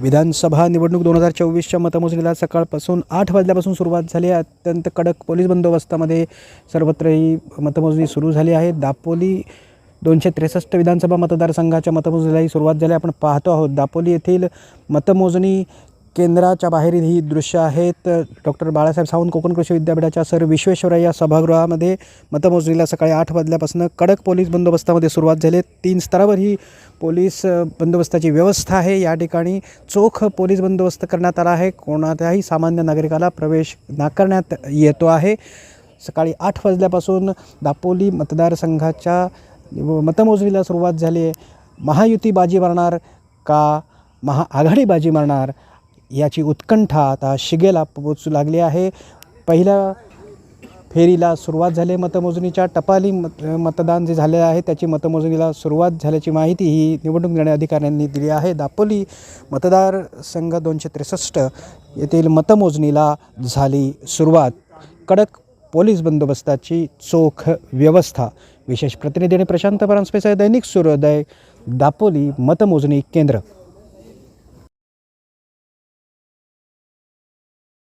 विधानसभा निवडणूक दोन हजार चोवीसच्या मतमोजणीला सकाळपासून आठ वाजल्यापासून सुरुवात झाली अत्यंत कडक पोलीस बंदोबस्तामध्ये सर्वत्र ही मतमोजणी सुरू झाली आहे. दापोली दोनशे त्रेसष्ट विधानसभा मतदारसंघाच्या मतमोजणीलाही सुरुवात झाली आपण पाहतो आहोत दापोली येथील मतमोजणी केंद्राच्या बाहेरील ही दृश्य आहेत डॉक्टर बाळासाहेब सावंत कोकण कृषी विद्यापीठाच्या सर विश्वेश्वरय्या सभागृहामध्ये मतमोजणीला सकाळी आठ वाजल्यापासून कडक पोलीस बंदोबस्तामध्ये सुरुवात झाली तीन स्तरावर ही पोलीस बंदोबस्ताची व्यवस्था आहे. या ठिकाणी चोख पोलीस बंदोबस्त करण्यात आला आहे. कोणत्याही सामान्य नागरिकाला प्रवेश नाकारण्यात येतो आहे. सकाळी आठ वाजल्यापासून दापोली मतदारसंघाच्या मतमोजणीला सुरुवात झाली आहे. महायुती बाजी मारणार का? महाआघाडी बाजी मारणार? याची उत्कंठा आता शिगेला पोचू लागली आहे. पहिल्या फेरीला सुरुवात झाली मतमोजणीच्या. टपाली मत मतदान जे झाले आहे त्याची मतमोजणीला सुरुवात झाल्याची माहिती ही निवडणूक निर्णय अधिकाऱ्यांनी दिली आहे. दापोली मतदारसंघ दोनशे त्रेसष्ट येथील मतमोजणीला झाली सुरुवात. कडक पोलीस बंदोबस्ताची चोख व्यवस्था. विशेष प्रतिनिधी आणि प्रशांत परांजपेचा दैनिक सूर्योदय दापोली मतमोजणी केंद्र.